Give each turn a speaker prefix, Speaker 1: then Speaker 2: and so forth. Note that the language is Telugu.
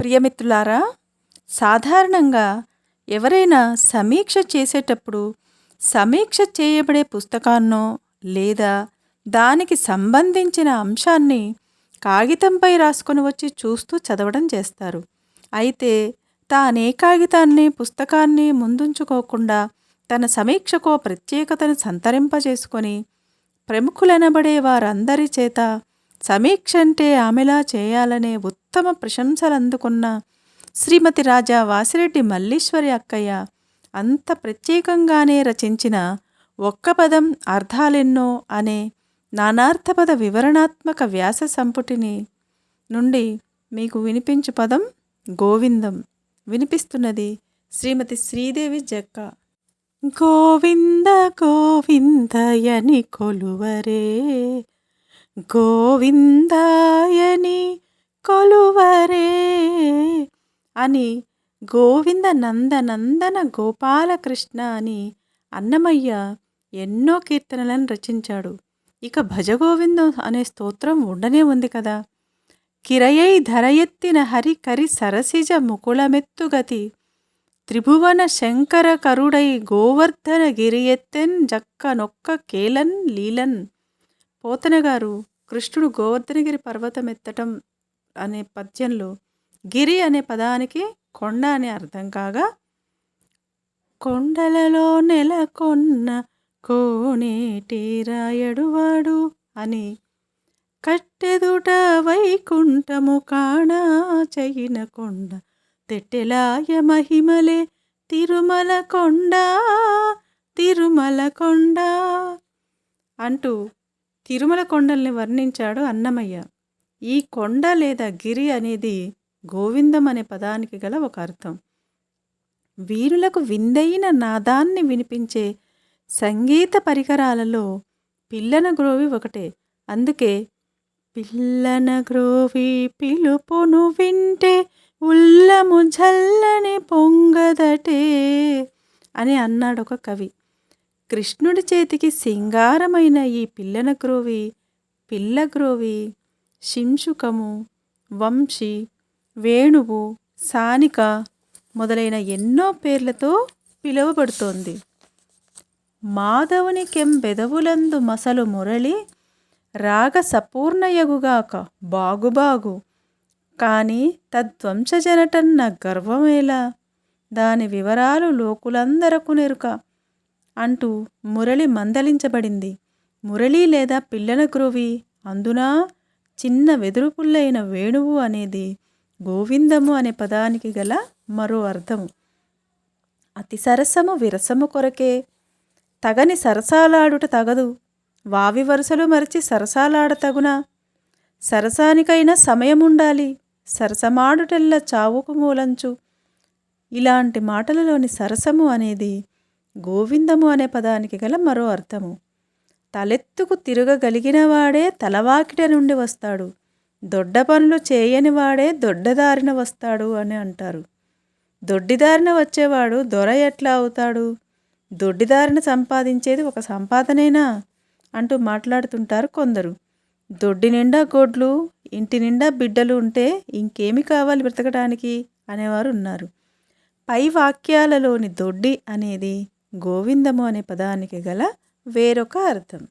Speaker 1: ప్రియమిత్రులారా సాధారణంగా ఎవరైనా సమీక్ష చేసేటప్పుడు సమీక్ష చేయబడే పుస్తకాన్నో లేదా దానికి సంబంధించిన అంశాన్ని కాగితంపై రాసుకొని వచ్చి చూస్తూ చదవడం చేస్తారు. అయితే తానే కాగితాన్ని పుస్తకాన్ని ముందుంచుకోకుండా తన సమీక్షకో ప్రత్యేకతను సంతరింపజేసుకొని ప్రముఖులనబడే వారందరి చేత సమీక్ష అంటే ఆమెలా చేయాలనే ఉత్తమ ప్రశంసలు అందుకున్న శ్రీమతి రాజా వాసిరెడ్డి మల్లీశ్వరి అక్కయ్య అంత ప్రత్యేకంగానే రచించిన ఒక్క పదం అర్థాలెన్నో అనే నానార్థపద వివరణాత్మక వ్యాస సంపుటిని నుండి మీకు వినిపించు పదం గోవిందం. వినిపిస్తున్నది శ్రీమతి శ్రీదేవి జక్క. గోవింద గోవిందయని కొలువరే. గోవిందాయని కొలువరే అని గోవింద నందనందన గోపాలకృష్ణ అని అన్నమయ్య ఎన్నో కీర్తనలను రచించాడు. ఇక భజగోవిందం అనే స్తోత్రం ఉండనే ఉంది కదా. కిరయై ధరయెత్తిన హరి కరి సరసిజ ముకుళమెత్తుగతి త్రిభువన శంకర కరుడై గోవర్ధన గిరియెత్తెన్ జక్క నొక్క కేలన్ లీలన్. పోతనగారు కృష్ణుడు గోవర్ధనగిరి పర్వతం ఎత్తటం అనే పద్యంలో గిరి అనే పదానికి కొండ అని అర్థం కాగా కొండలలో నెలకొన్న కోనేటి రాయడువాడు అని కట్టెదుట వైకుంఠము కాణా చైన కొండ తెట్టెలాయ మహిమలే తిరుమల కొండ తిరుమల కొండ అంటూ తిరుమల కొండల్ని వర్ణించాడు అన్నమయ్య. ఈ కొండ లేదా గిరి అనేది గోవిందం అనే పదానికి గల ఒక అర్థం. వీరులకు విందైన నాదాన్ని వినిపించే సంగీత పరికరాలలో పిల్లన గ్రోవి ఒకటే. అందుకే పిల్లన గ్రోవి పిలుపును వింటే ఉల్లము జల్లని పొంగదటే అని అన్నాడు ఒక కవి. కృష్ణుడి చేతికి సింగారమైన ఈ పిల్లన గ్రోవి పిల్ల గ్రోవి శింషుకము వంశీ వేణువు సానిక మొదలైన ఎన్నో పేర్లతో పిలువబడుతోంది. మాధవుని కెంబెదవులందు మసలు మురళి రాగ సపూర్ణయగుగాక బాగుబాగు. కానీ తద్వంశజనటన్న గర్వమేలా? దాని వివరాలు లోకులందరకు నెరుక. అంటూ మురళి మందలించబడింది. మురళి లేదా పిల్లల గ్రోవి అందునా? చిన్న వెదురుపుల్లైన వేణువు అనేది గోవిందము అనే పదానికి గల మరో అర్థము. అతి సరసము విరసము కొరకే తగని సరసాలాడుట తగదు. వావి వరుసలు మరిచి సరసాలాడ తగునా. సరసానికైనా సమయం ఉండాలి సరసమాడుటెల్ల చావుకు మూలంచు. ఇలాంటి మాటలలోని సరసము అనేది గోవిందము అనే పదానికి గల మరో అర్థము. తలెత్తుకు తిరగగలిగినవాడే తలవాకిట నుండి వస్తాడు. దొడ్డ పనులు చేయని వాడే దొడ్డదారిన వస్తాడు అని అంటారు. దొడ్డిదారిన వచ్చేవాడు దొర ఎట్లా అవుతాడు? దొడ్డిదారిన సంపాదించేది ఒక సంపాదనేనా? అంటూ మాట్లాడుతుంటారు కొందరు. దొడ్డి నిండా గొడ్లు ఇంటి నిండా బిడ్డలు ఉంటే ఇంకేమి కావాలి బ్రతకడానికి అనేవారు ఉన్నారు. పై వాక్యాలలోని దొడ్డి అనేది గోవిందము అనే పదానికి గల వేరొక అర్థం.